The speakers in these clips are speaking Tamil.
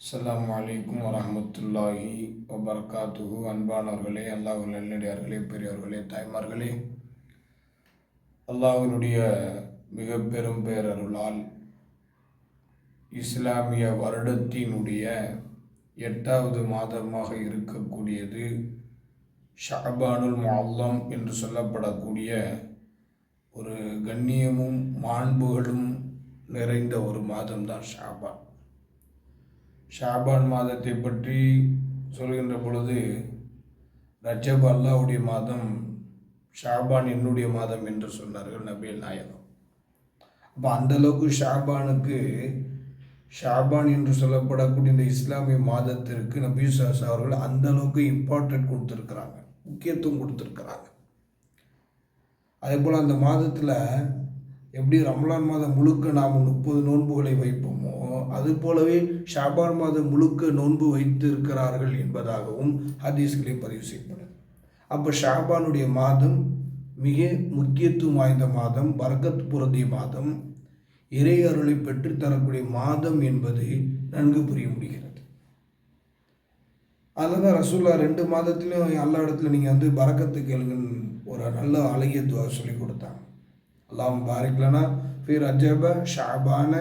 அஸ்லாம் வலைக்கம் வரமத்துல்லாஹி வபரகாத்துஹு. அன்பானவர்களே அல்லாஹ் நல்லடியார்களே பெரியவர்களே தாய்மார்களே அல்லாஹினுடைய மிக பெரும் பேரருளால் இஸ்லாமிய வருடத்தினுடைய எட்டாவது மாதமாக இருக்கக்கூடியது ஷஹபானுல் முஅல்லம் என்று சொல்லப்படக்கூடிய ஒரு கண்ணியமும் மாண்புகளும் நிறைந்த ஒரு மாதம்தான் ஷாபான். ஷாபான் மாதத்தை பற்றி சொல்கின்ற பொழுது ரஜப் அல்லாவுடைய மாதம் ஷாபான் என்னுடைய மாதம் என்று சொன்னார்கள் நபியல் நாயகம். அப்போ அந்தளவுக்கு ஷாபானுக்கு ஷாபான் என்று சொல்லப்படக்கூடிய இந்த இஸ்லாமிய மாதத்திற்கு நபி சாஸ் அவர்கள் அந்தளவுக்கு இம்பார்ட்டன்ட் கொடுத்துருக்குறாங்க முக்கியத்துவம் கொடுத்துருக்குறாங்க. அதே போல் அந்த மாதத்தில் எப்படி ரமலான் மாதம் முழுக்க நாம் முப்பது நோன்புகளை வைப்போமோ அது போலவே ஷாபான் மாதம் முழுக்க நோன்பு வைத்து இருக்கிறார்கள் என்பதாகவும் ஹதீஸ்களே பதிவு செய்யப்படுது அப்போ ஷாபானுடைய மாதம் மிக முக்கியத்துவம் வாய்ந்த மாதம் பரக்கத் புரதிய மாதம். இறை அருளை பெற்று தரக்கூடிய மாதம் என்பது நன்கு புரிய முடிகிறது. அதில் ரசூல்லா ரெண்டு மாதத்துலையும் எல்லா இடத்துல நீங்கள் வந்து பரக்கத்து கேளுங்கன்னு ஒரு நல்ல அழகிய துவா சொல்லி கொடுத்தாங்க அல்லாம் பாரிக்கலனா ஃபீர் அஜப ஷாபான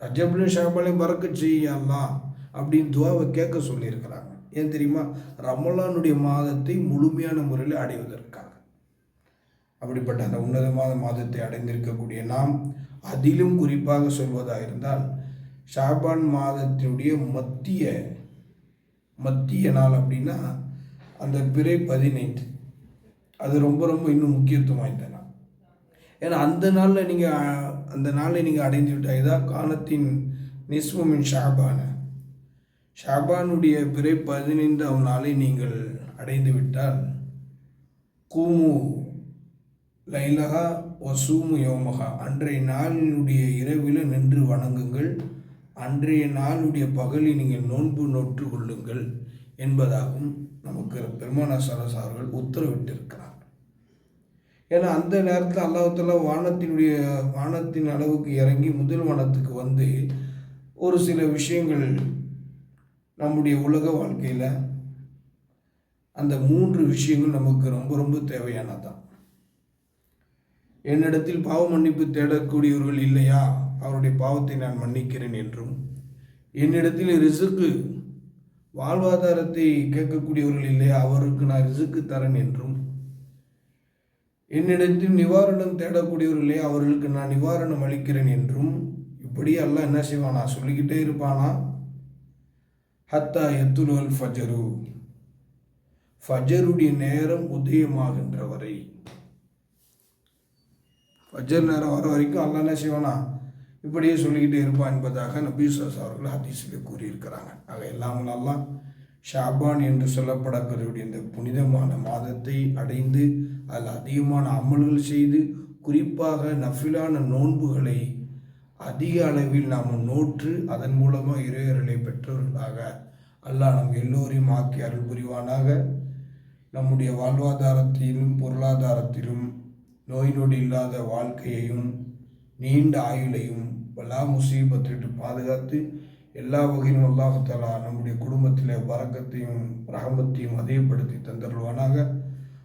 ரஜப்லையும் ஷாபாலையும் பறக்க செய்யலாம் அப்படின்னு துவாவை கேட்க சொல்லியிருக்கிறாங்க. ஏன் தெரியுமா? ரமலானுடைய மாதத்தை முழுமையான முறையில் அடைவதற்காக. அப்படிப்பட்ட அந்த உன்னதமான மாதத்தை அடைந்திருக்கக்கூடிய நாம் அதிலும் குறிப்பாக சொல்வதாக இருந்தால் ஷாபான் மாதத்தினுடைய மத்திய மத்திய நாள் அப்படின்னா அந்த பிறை பதினைந்து. அது ரொம்ப ரொம்ப இன்னும் முக்கியத்துவம் வாய்ந்த நாள். ஏன்னா அந்த நாளில் நீங்கள் அந்த நாளை நீங்கள் அடைந்து விட்டால் இதான் காலத்தின் நிஸ்வமின் ஷாபான. ஷாபானுடைய பிறை பதினைந்தாம் நாளை நீங்கள் அடைந்து விட்டால் கூமு லைலகா ஒசூமு யோமகா அன்றைய நாளினுடைய இரவில் நின்று வணங்குங்கள். அன்றைய நாளுடைய பகலில் நீங்கள் நோன்பு நோற்று கொள்ளுங்கள் என்பதாகவும் நமக்கு பெருமானா சரஸ் அவர்கள் உத்தரவிட்டிருக்கிறார். ஏன்னா அந்த நேரத்தில் அல்லாஹால வானத்தினுடைய வானத்தின் அளவுக்கு இறங்கி முதல் வானத்துக்கு வந்து ஒரு சில விஷயங்கள் நம்முடைய உலக வாழ்க்கையில் அந்த மூன்று விஷயங்கள் நமக்கு ரொம்ப ரொம்ப தேவையானதான் என்னிடத்தில் பாவ மன்னிப்பு தேடக்கூடியவர்கள் இல்லையா? அவருடைய பாவத்தை நான் மன்னிக்கிறேன் என்றும் என்னிடத்தில் ரிசுக்கு வாழ்வாதாரத்தை கேட்கக்கூடியவர்கள் இல்லையா? அவருக்கு நான் ரிசுக்கு தரேன் என்றும் என்னிடத்தில் நிவாரணம் தேடக்கூடியவர்களே அவர்களுக்கு நான் நிவாரணம் அளிக்கிறேன் என்றும் இப்படி எல்லாம் என்ன செய்வானா? சொல்லிக்கிட்டே இருப்பானா? ஹத்தா எத்துலுவல் ஃபஜரு. ஃபஜருடைய நேரம் உதயமாகின்ற வரை ஃபஜர் நேரம் வர வரைக்கும் அல்லா என்ன செய்வானா? இப்படியே சொல்லிக்கிட்டே இருப்பான் என்பதாக நபீசாஸ் அவர்கள் ஹதீஸில் கூறியிருக்கிறாங்க. ஆக எல்லாம் ஷாபான் என்று சொல்லப்படக்கூடிய இந்த புனிதமான மாதத்தை அடைந்து அதில் அதிகமான அமல்கள் செய்து குறிப்பாக நஃபிலான நோன்புகளை அதிக அளவில் நாம் நோற்று அதன் மூலமாக இறையர்களை பெற்றவர்களாக அல்லாஹ் நம் எல்லோரையும் ஆக்கி அருள் புரிவானாக. நம்முடைய வாழ்வாதாரத்திலும் பொருளாதாரத்திலும் நோய் நொடி இல்லாத வாழ்க்கையையும் நீண்ட ஆயுளையும் எல்லா முசீபத்திட்டு பாதுகாத்து எல்லா வகையிலும் அல்லாஹாலா நம்முடைய குடும்பத்தில் வரக்கத்தையும் ரகமத்தையும் அதிகப்படுத்தி